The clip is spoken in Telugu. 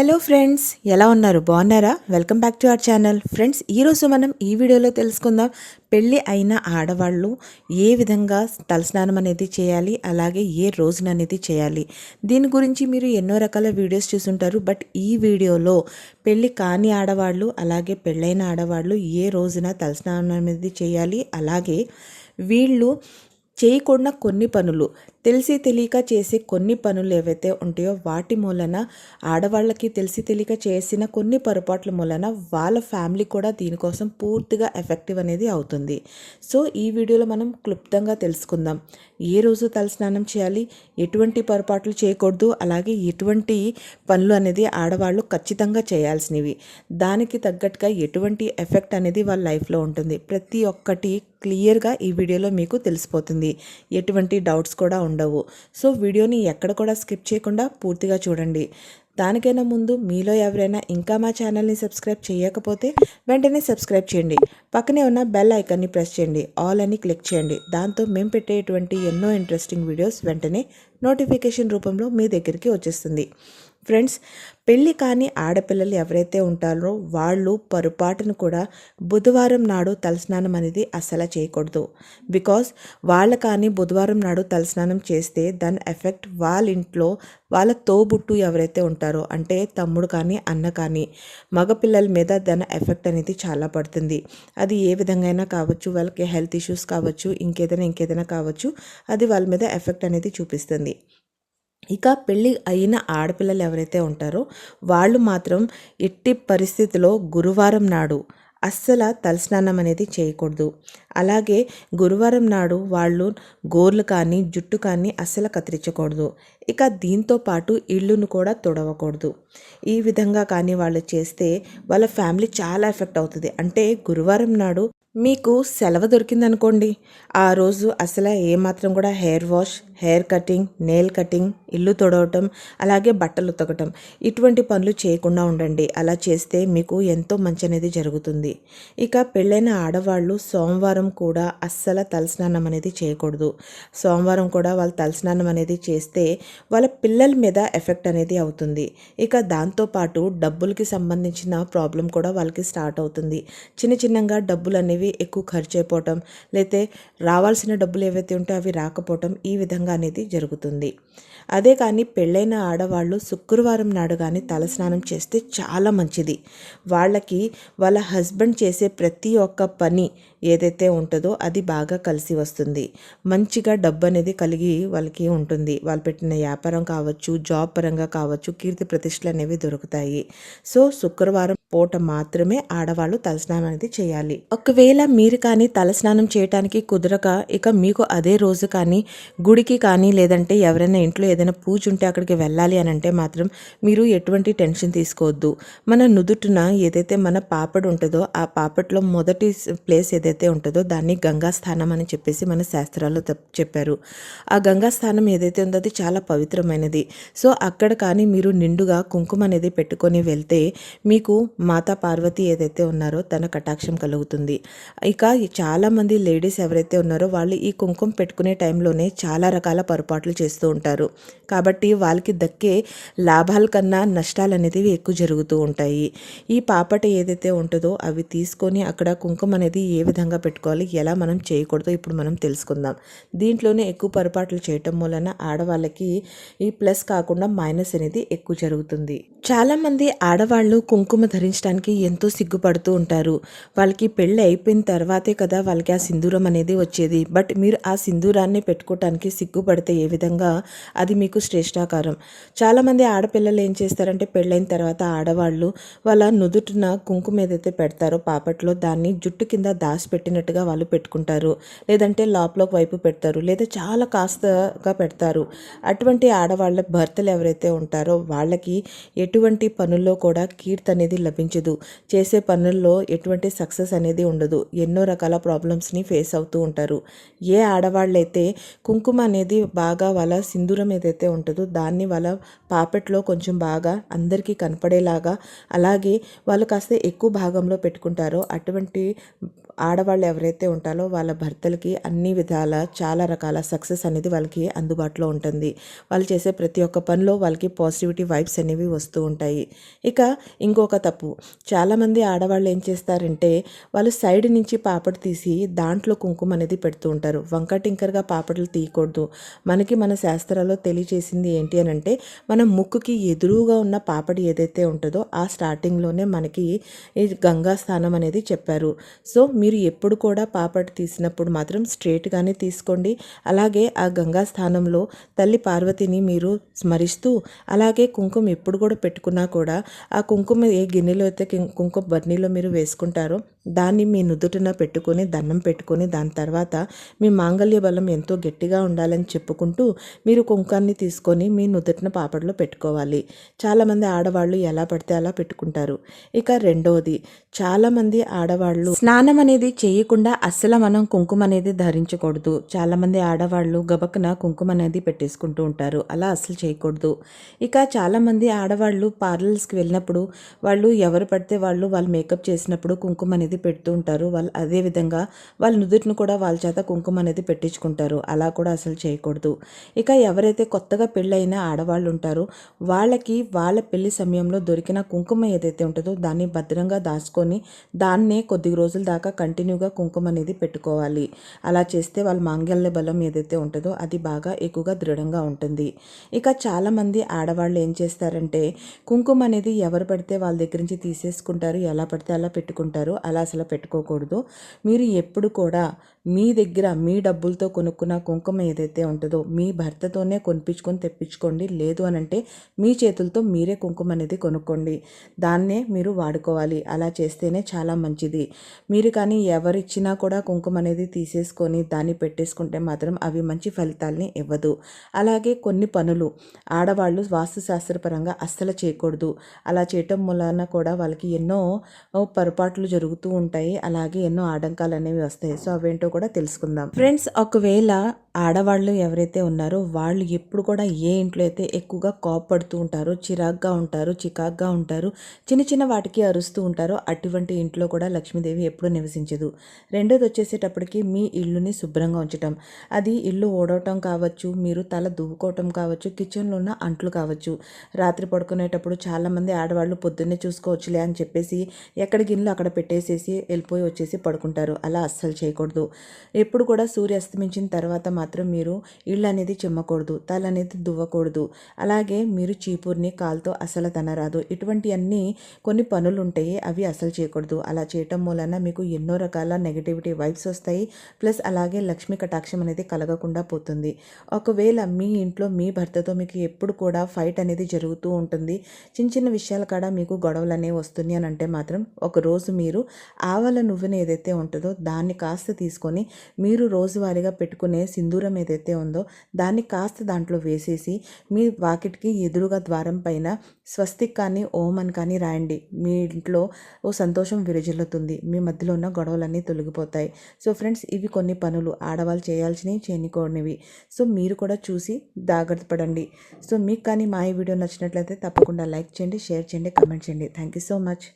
హలో ఫ్రెండ్స్ ఎలా ఉన్నారు? బాగున్నారా? Welcome back to our channel. Friends ఈరోజు మనం ఈ వీడియోలో తెలుసుకుందాం పెళ్ళి అయిన ఆడవాళ్ళు ఏ విధంగా తలస్నానం అనేది చేయాలి అలాగే ఏ రోజున అనేది చేయాలి. దీని గురించి మీరు ఎన్నో రకాల వీడియోస్ చూసుంటారు బట్ ఈ వీడియోలో పెళ్ళి కాని ఆడవాళ్ళు అలాగే పెళ్ళైన ఆడవాళ్ళు ఏ రోజున తలస్నానం అనేది చేయాలి అలాగే వీళ్ళు చేయకుండా కొన్ని పనులు. తెలిసి తెలియక చేసే కొన్ని పనులు ఏవైతే ఉంటాయో వాటి మూలన ఆడవాళ్ళకి తెలిసి తెలియక చేసిన కొన్ని పొరపాట్ల మూలన వాళ్ళ ఫ్యామిలీ కూడా దీనికోసం పూర్తిగా ఎఫెక్టివ్ అనేది అవుతుంది. సో ఈ వీడియోలో మనం క్లుప్తంగా తెలుసుకుందాం. ఏ రోజు తలస్నానం చేయాలి? ఎటువంటి పొరపాట్లు చేయకూడదు. అలాగే ఎటువంటి పనులు అనేది ఆడవాళ్ళు ఖచ్చితంగా చేయాల్సినవి. దానికి తగ్గట్టుగా ఎటువంటి ఎఫెక్ట్ అనేది వాళ్ళ లైఫ్లో ఉంటుంది. ప్రతి ఒక్కటి క్లియర్గా ఈ వీడియోలో మీకు తెలిసిపోతుంది. ఎటువంటి డౌట్స్ కూడా ఉండవు. సో వీడియోని ఎక్కడ కూడా స్కిప్ చేయకుండా పూర్తిగా చూడండి. దానికైనా ముందు మీలో ఎవరైనా ఇంకా మా ఛానల్ని సబ్స్క్రైబ్ చేయకపోతే వెంటనే సబ్స్క్రైబ్ చేయండి. పక్కనే ఉన్న బెల్ ఐకాన్ని ప్రెస్ చేయండి. ఆల్ అని క్లిక్ చేయండి. దాంతో మేము పెట్టేటువంటి ఎన్నో ఇంట్రెస్టింగ్ వీడియోస్ వెంటనే నోటిఫికేషన్ రూపంలో మీ దగ్గరికి వచ్చేస్తుంది. ఫ్రెండ్స్ పెళ్ళి కాని ఆడపిల్లలు ఎవరైతే ఉంటారో వాళ్ళు పొరపాటును కూడా బుధవారం నాడు తలస్నానం అనేది అస్సలు చేయకూడదు. బికాస్ వాళ్ళ కానీ బుధవారం నాడు తలస్నానం చేస్తే దాని ఎఫెక్ట్ వాళ్ళ ఇంట్లో వాళ్ళ తోబుట్టు ఎవరైతే ఉంటారో అంటే తమ్ముడు కానీ అన్న కానీ మగపిల్లల మీద దాని ఎఫెక్ట్ అనేది చాలా పడుతుంది. అది ఏ విధంగా కావచ్చు వాళ్ళకి హెల్త్ ఇష్యూస్ కావచ్చు ఇంకేదైనా ఇంకేదైనా కావచ్చు అది వాళ్ళ మీద ఎఫెక్ట్ అనేది చూపిస్తుంది. ఇక పెళ్ళి అయిన ఆడపిల్లలు ఎవరైతే ఉంటారో వాళ్ళు మాత్రం ఎట్టి పరిస్థితిలో గురువారం నాడు అస్సలు తలస్నానం అనేది చేయకూడదు. అలాగే గురువారం నాడు వాళ్ళు గోర్లు కానీ జుట్టు కానీ అస్సలు కత్తిరించకూడదు. ఇక దీంతో పాటు ఇళ్ళును కూడా తుడవకూడదు. ఈ విధంగా కానీ వాళ్ళు చేస్తే వాళ్ళ ఫ్యామిలీ చాలా ఎఫెక్ట్ అవుతుంది. అంటే గురువారం నాడు మీకు సెలవు దొరికిందనుకోండి. ఆ రోజు అసలు ఏమాత్రం కూడా hair wash hair cutting nail cutting ఇల్లు తొడవటం అలాగే బట్టలు ఉతకటం ఇటువంటి పనులు చేయకుండా ఉండండి. అలా చేస్తే మీకు ఎంతో మంచి అనేది జరుగుతుంది. ఇక పెళ్ళైన ఆడవాళ్ళు సోమవారం కూడా అస్సలు తలస్నానం అనేది చేయకూడదు. సోమవారం కూడా వాళ్ళు తలస్నానం అనేది చేస్తే వాళ్ళ పిల్లల మీద ఎఫెక్ట్ అనేది అవుతుంది. ఇక దాంతోపాటు డబ్బులకి సంబంధించిన ప్రాబ్లం కూడా వాళ్ళకి స్టార్ట్ అవుతుంది. చిన్న చిన్నగా డబ్బులు అనేవి అనేవి ఎక్కువ ఖర్చు అయిపోవటం లేతే రావాల్సిన డబ్బులు ఏవైతే ఉంటే అవి రాకపోవటం ఈ విధంగా అనేది జరుగుతుంది. అదే కానీ పెళ్ళైన ఆడవాళ్ళు శుక్రవారం నాడు కానీ తలస్నానం చేస్తే చాలా మంచిది. వాళ్ళకి వాళ్ళ హస్బెండ్ చేసే ప్రతి ఒక్క పని ఏదైతే ఉంటుందో అది బాగా కలిసి వస్తుంది. మంచిగా డబ్బు అనేది కలిగి వాళ్ళకి ఉంటుంది. వాళ్ళు పెట్టిన వ్యాపారం కావచ్చు జాబ్ పరంగా కావచ్చు కీర్తి ప్రతిష్టలు అనేవి దొరుకుతాయి. సో శుక్రవారం పూట మాత్రమే ఆడవాళ్ళు తలస్నానం అనేది చేయాలి. ఒకవేళ మీరు కానీ తలస్నానం చేయటానికి కుదరక ఇక మీకు అదే రోజు కానీ గుడికి కానీ లేదంటే ఎవరైనా ఇంట్లో ఏదైనా పూజ ఉంటే అక్కడికి వెళ్ళాలి అని అంటే మాత్రం మీరు ఎటువంటి టెన్షన్ తీసుకోవద్దు. మన నుదుటిన ఏదైతే మన పాపడు ఉంటుందో ఆ పాపట్లో మొదటి ప్లేస్ ఏదైతే ఉంటుందో దాన్ని గంగా స్థానం అని చెప్పేసి మన శాస్త్రాల్లో చెప్పారు. ఆ గంగా స్థానం ఏదైతే ఉందో అది చాలా పవిత్రమైనది. సో అక్కడ కానీ మీరు నిండుగా కుంకుమ అనేది పెట్టుకొని వెళ్తే మీకు మాతా పార్వతి ఏదైతే ఉన్నారో తన కటాక్షం కలుగుతుంది. ఇక చాలామంది లేడీస్ ఎవరైతే ఉన్నారో వాళ్ళు ఈ కుంకుమ పెట్టుకునే టైంలోనే చాలా రకాల పొరపాట్లు చేస్తూ ఉంటారు. కాబట్టి వాళ్ళకి దక్కే లాభాల కన్నా నష్టాలు అనేవి ఎక్కువ జరుగుతూ ఉంటాయి. ఈ పాపట ఏదైతే ఉంటుందో అవి తీసుకొని అక్కడ కుంకుమ అనేది ఏ విధంగా పెట్టుకోవాలి ఎలా మనం చేయకూడదో ఇప్పుడు మనం తెలుసుకుందాం. దీంట్లోనే ఎక్కువ పొరపాట్లు చేయటం వలన ఆడవాళ్ళకి ఈ ప్లస్ కాకుండా మైనస్ అనేది ఎక్కువ జరుగుతుంది. చాలామంది ఆడవాళ్ళు కుంకుమ ధరించడానికి ఎంతో సిగ్గుపడుతూ ఉంటారు. వాళ్ళకి పెళ్ళి అయిపోయిన తర్వాతే కదా వాళ్ళకి ఆ సింధూరం అనేది వచ్చేది. బట్ మీరు ఆ సింధూరాన్ని పెట్టుకోవటానికి సిగ్గుపడితే ఏ విధంగా? అది మీకు శ్రేష్టాకారం. చాలామంది ఆడపిల్లలు ఏం చేస్తారంటే పెళ్ళైన తర్వాత ఆడవాళ్ళు వాళ్ళ నుదుటిన కుంకుమ ఏదైతే పెడతారో పాపట్లో దాన్ని జుట్టు కింద దాసి పెట్టినట్టుగా వాళ్ళు పెట్టుకుంటారు. లేదంటే లోపలకు వైపు పెడతారు. లేదా చాలా కాస్తగా పెడతారు. అటువంటి ఆడవాళ్ళ భర్తలు ఎవరైతే ఉంటారో వాళ్ళకి ఎటువంటి పనుల్లో కూడా కీర్తి అనేది లభించదు. చేసే పనుల్లో ఎటువంటి సక్సెస్ అనేది ఉండదు. ఎన్నో రకాల ప్రాబ్లమ్స్ని ఫేస్ అవుతూ ఉంటారు. ఏ ఆడవాళ్ళైతే కుంకుమ అనేది బాగా వాళ్ళ సింధూరం ఏదైతే ఉంటుందో దాన్ని వాళ్ళ పాపెట్లో కొంచెం బాగా అందరికీ కనపడేలాగా అలాగే వాళ్ళు కాస్త ఎక్కువ భాగంలో పెట్టుకుంటారో అటువంటి ఆడవాళ్ళు ఎవరైతే ఉంటారో వాళ్ళ భర్తలకి అన్ని విధాల చాలా రకాల సక్సెస్ అనేది వాళ్ళకి అందుబాటులో ఉంటుంది. వాళ్ళు చేసే ప్రతి ఒక్క పనిలో వాళ్ళకి పాజిటివిటీ వైబ్స్ అనేవి వస్తూ ఉంటాయి. ఇక ఇంకొక తప్పు. చాలామంది ఆడవాళ్ళు ఏం చేస్తారంటే వాళ్ళు సైడ్ నుంచి పాపడి తీసి దాంట్లో కుంకుమ అనేది పెడుతూ ఉంటారు. వంక టింకర్గా పాపడలు తీయకూడదు. మనకి మన శాస్త్రాల్లో తెలియచేసింది ఏంటి అని అంటే మన ముక్కుకి ఎదురుగా ఉన్న పాపడి ఏదైతే ఉంటుందో ఆ స్టార్టింగ్లోనే మనకి ఈ గంగా స్థానం అనేది చెప్పారు. సో మీరు ఎప్పుడు కూడా పాపడి తీసినప్పుడు మాత్రం స్ట్రేట్గానే తీసుకోండి. అలాగే ఆ గంగా స్థానంలో తల్లి పార్వతిని మీరు స్మరిస్తూ అలాగే కుంకుమ ఎప్పుడు కూడా పెట్టుకున్నా కూడా ఆ కుంకుమ ఏ గిన్నెలో అయితే కుంకుమ బర్నీలో మీరు వేసుకుంటారో దాన్ని మీ నుదుటిన పెట్టుకొని దండం పెట్టుకొని దాని తర్వాత మీ మాంగళ్య బలం ఎంతో గట్టిగా ఉండాలని చెప్పుకుంటూ మీరు కుంకాన్ని తీసుకొని మీ నుదుటిన పాపడలో పెట్టుకోవాలి. చాలామంది ఆడవాళ్ళు ఎలా పడితే అలా పెట్టుకుంటారు. ఇక రెండవది చాలామంది ఆడవాళ్ళు స్నానం అనేది చేయకుండా అస్సలు మనం కుంకుమ అనేది ధరించకూడదు. చాలామంది ఆడవాళ్ళు గబకున కుంకుమ అనేది పెట్టేసుకుంటూ ఉంటారు. అలా అస్సలు చేయకూడదు. ఇక చాలామంది ఆడవాళ్ళు పార్లర్స్కి వెళ్ళినప్పుడు వాళ్ళు ఎవరు పడితే వాళ్ళు వాళ్ళు మేకప్ చేసినప్పుడు కుంకుమ అనేది పెడుతూ ఉంటారు. వాళ్ళు అదే విధంగా వాళ్ళ నుదుటిని కూడా వాళ్ళ చేత కుంకుమ అనేది పెట్టించుకుంటారు. అలా కూడా అసలు చేయకూడదు. ఇక ఎవరైతే కొత్తగా పెళ్ళైన ఆడవాళ్ళు ఉంటారో వాళ్ళకి వాళ్ళ పెళ్ళి సమయంలో దొరికిన కుంకుమ ఏదైతే ఉంటుందో దాన్ని భద్రంగా దాచుకొని దాన్నే కొద్ది రోజుల దాకా కంటిన్యూగా కుంకుమ అనేది పెట్టుకోవాలి. అలా చేస్తే వాళ్ళ మాంగళ్య బలం ఏదైతే ఉంటుందో అది బాగా ఎక్కువగా దృఢంగా ఉంటుంది. ఇక చాలామంది ఆడవాళ్ళు ఏం చేస్తారంటే కుంకుమ అనేది ఎవరు పడితే వాళ్ళ దగ్గర నుంచి తీసేసుకుంటారు ఎలా పడితే అలా పెట్టుకుంటారు అలా అసలు పెట్టుకోకూడదు. మీరు ఎప్పుడు కూడా మీ దగ్గర మీ డబ్బులతో కొనుక్కున్న కుంకుమ ఏదైతే ఉంటుందో మీ భర్తతోనే కొనిపించుకొని తెప్పించుకోండి. లేదు అని అంటే మీ చేతులతో మీరే కుంకుమ అనేది కొనుక్కోండి. దాన్నే మీరు వాడుకోవాలి. అలా చేస్తేనే చాలా మంచిది. మీరు కానీ ఎవరిచ్చినా కూడా కుంకుమ అనేది తీసేసుకొని దాన్ని పెట్టేసుకుంటే మాత్రం అవి మంచి ఫలితాలని ఇవ్వదు. అలాగే కొన్ని పనులు. ఆడవాళ్ళు వాస్తుశాస్త్రపరంగా అస్సలు చేయకూడదు. అలా చేయటం మూలాన కూడా వాళ్ళకి ఎన్నో పొరపాట్లు జరుగుతూ ఉంటాయి. అలాగే ఎన్నో ఆటంకాలు అనేవి వస్తాయి. సో అవేంటో కూడా తెలుసుకుందాం. ఫ్రెండ్స్ ఒకవేళ ఆడవాళ్ళు ఎవరైతే ఉన్నారో వాళ్ళు ఎప్పుడు కూడా ఏ ఇంట్లో అయితే ఎక్కువగా కోపడుతూ ఉంటారో చిరాగ్గా ఉంటారు చికాగ్గా ఉంటారు చిన్న చిన్న వాటికి అరుస్తూ ఉంటారో అటువంటి ఇంట్లో కూడా లక్ష్మీదేవి ఎప్పుడూ నివసించదు. రెండోది వచ్చేసేటప్పటికి మీ ఇల్లుని శుభ్రంగా ఉంచటం. అది ఇల్లు ఓడవటం కావచ్చు మీరు తల దువ్వుకోవటం కావచ్చు కిచెన్లో ఉన్న అంట్లు కావచ్చు. రాత్రి పడుకునేటప్పుడు చాలామంది ఆడవాళ్ళు పొద్దున్నే చూసుకోవచ్చులే అని చెప్పేసి ఎక్కడ గిన్నెలు అక్కడ పెట్టేసేసి వెళ్ళిపోయి వచ్చేసి పడుకుంటారు. అలా అస్సలు చేయకూడదు. ఎప్పుడు కూడా సూర్య అస్తమించిన తర్వాత మాత్రం మీరు ఇళ్ళు అనేది చిమ్మకూడదు తల అనేది దువ్వకూడదు. అలాగే మీరు చీపుర్ని కాలుతో అసలు తనరాదు. ఇటువంటివన్నీ కొన్ని పనులు ఉంటాయి అవి అసలు చేయకూడదు. అలా చేయటం మూలన మీకు ఎన్నో రకాల నెగటివిటీ వైబ్స్ వస్తాయి. ప్లస్ అలాగే లక్ష్మీ కటాక్షం అనేది కలగకుండా పోతుంది. ఒకవేళ మీ ఇంట్లో మీ భర్తతో మీకు ఎప్పుడు కూడా ఫైట్ అనేది జరుగుతూ ఉంటుంది. చిన్న చిన్న విషయాల కాడ మీకు గొడవలు అనేవి వస్తుంది అని అంటే మాత్రం ఒక రోజు మీరు ఆవల నువ్వుని ఏదైతే ఉంటుందో దాన్ని కాస్త తీసుకొని మీరు రోజువారీగా పెట్టుకునే సింధూరం ఏదైతే ఉందో దాన్ని కాస్త దాంట్లో వేసేసి మీ వాకిట్కి ఎదురుగా ద్వారం పైన స్వస్తిక్ కానీ ఓం అని కానీ రాయండి. మీ ఇంట్లో ఓ సంతోషం విరజిల్లుతుంది. మీ మధ్యలో ఉన్న గొడవలన్నీ తొలగిపోతాయి. సో ఫ్రెండ్స్ ఇవి కొన్ని పనులు. ఆడవాళ్ళు చేయాల్సినవి చేయనికోనివి. సో మీరు కూడా చూసి జాగ్రత్త పడండి. సో మీకు కానీ మా ఈ వీడియో నచ్చినట్లయితే తప్పకుండా లైక్ చేయండి షేర్ చేయండి కమెంట్ చేయండి. Thank you so much.